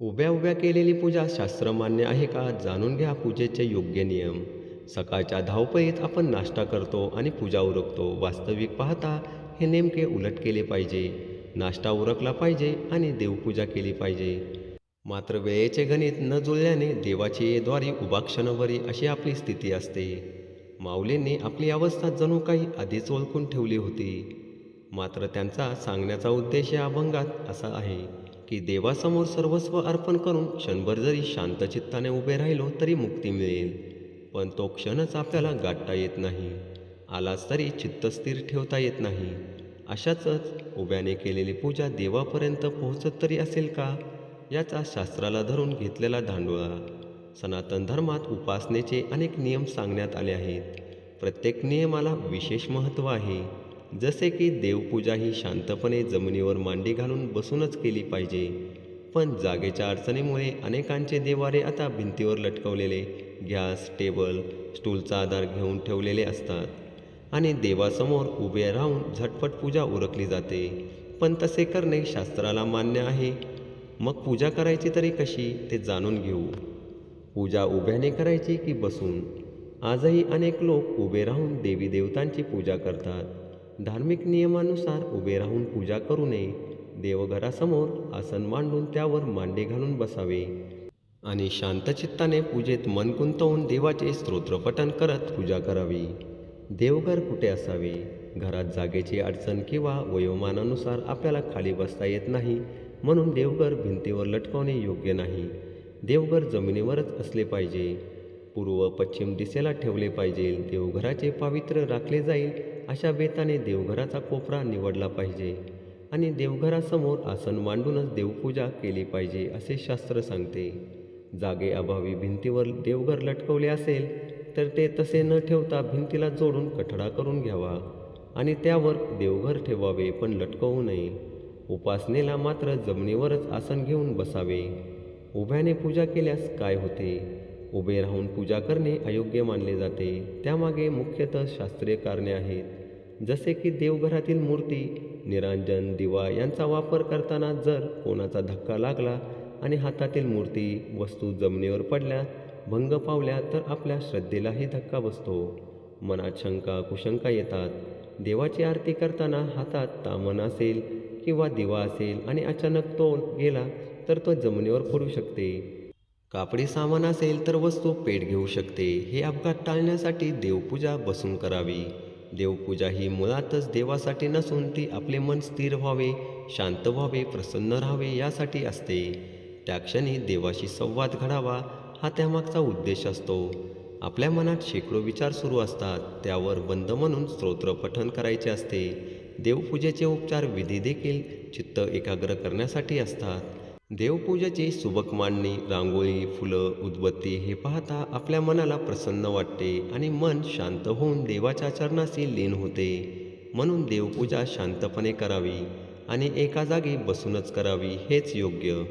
उभ्या उभ्या केलेली पूजा शास्त्रमान्य आहे का? जाणून घ्या पूजेचे योग्य नियम. सकाळच्या धावपळीत आपण नाश्ता करतो आणि पूजा उरकतो. वास्तविक पाहता हे नेमके उलट केले पाहिजे. नाश्ता उरकला पाहिजे आणि देवपूजा केली पाहिजे. मात्र वेळेचे गणित न जुळल्याने देवाची द्वारी उभा क्षणभरी अशी आपली स्थिती असते. माऊलींनी आपली अवस्था जणू काही आधीच ओळखून ठेवली होती. मात्र त्यांचा सांगण्याचा उद्देश या अभंगात असा आहे. की देवासमोर सर्वस्व अर्पण करून क्षणभर जरी शांत चित्ताने उभे राहिलो तरी मुक्ती मिळेल. पण तो क्षणच आपल्याला गाठता येत नाही. आलाच तरी चित्त स्थिर ठेवता येत नाही. अशाचच उभ्याने केलेली पूजा देवापर्यंत पोहोचत तरी असेल का? याचा शास्त्राला धरून घेतलेला धांडोळा. सनातन धर्मात उपासनेचे अनेक नियम सांगण्यात आले आहेत. प्रत्येक नियमाला विशेष महत्त्व आहे. जसे की देवपूजा ही शांतपणे जमिनीवर मांडी घालून बसूनच केली पाहिजे. पण जागेच्या अडचणीमुळे अनेकांचे देवारे आता भिंतीवर लटकवलेले गॅस टेबल स्टूलचा आधार घेऊन ठेवलेले असतात. आणि देवासमोर उभे राहून झटपट पूजा उरकली जाते. पण तसे करणे शास्त्राला मान्य आहे. मग पूजा करायची तरी कशी ते जाणून घेऊ. पूजा उभ्याने करायची की बसून? आजही अनेक लोक उभे राहून देवी देवतांची पूजा करतात. धार्मिक नियमानुसार उभे राहून पूजा करू नये. देवघरासमोर आसन मांडून त्यावर मांडे घालून बसावे. आणि शांतचित्ताने पूजेत मन गुंतवून देवाचे स्तोत्रपठण करत पूजा करावी. देवघर कुठे असावे? घरात जागेची अडचण किंवा वयोमानानुसार आपल्याला खाली बसता येत नाही म्हणून देवघर भिंतीवर लटकवणे योग्य नाही. देवघर जमिनीवरच असले पाहिजे. पूर्व पश्चिम दिशेला ठेवले पाहिजे. देवघराचे पावित्र्य राखले जाईल अशा बेताने देवघराचा कोपरा निवडला पाहिजे आणि देवघरासमोर आसन मांडूनच देवपूजा केली पाहिजे असे शास्त्र सांगते. जागेअभावी भिंतीवर देवघर लटकवले असेल तर ते तसे न ठेवता भिंतीला जोडून कठडा करून घ्यावा आणि त्यावर देवघर ठेवावे पण लटकवू नये. उपासनेला मात्र जमिनीवरच आसन घेऊन बसावे. उभ्याने पूजा केल्यास काय होते? उभे राहून पूजा करणे अयोग्य मानले जाते. त्यामागे मुख्यतः शास्त्रीय कारणे आहेत. जसे की देवघरातील मूर्ती निरांजन दिवा यांचा वापर करताना जर कोणाचा धक्का लागला आणि हातातील मूर्ती वस्तू जमिनीवर पडल्या भंग पावल्या तर आपल्या श्रद्धेलाही धक्का बसतो. मनात शंका कुशंका येतात. देवाची आरती करताना हातात तामन असेल किंवा दिवा असेल आणि अचानक तो गेला तर तो जमिनीवर पडू शकते. कापडी सामान असेल तर वस्तू पेट घेऊ शकते. हे अपघात टाळण्यासाठी देवपूजा बसून करावी. देवपूजा ही मुळातच देवासाठी नसून ती आपले मन स्थिर व्हावे शांत व्हावे प्रसन्न राहावे यासाठी असते. त्या क्षणी देवाशी संवाद घडावा हा त्यामागचा उद्देश असतो. आपल्या मनात शेकडो विचार सुरू असतात त्यावर बंद म्हणून स्तोत्रपठण करायचे असते. देवपूजेचे उपचार विधी देखील चित्त एकाग्र करण्यासाठी असतात. देवपूजेची सुबक मांडणी रांगोळी फुलं उदबत्ती हे पाहता आपल्या मनाला प्रसन्न वाटते आणि मन शांत होऊन देवाच्या चरणाशी लीन होते. म्हणून देवपूजा शांतपणे करावी आणि एका जागी बसूनच करावी हेच योग्य.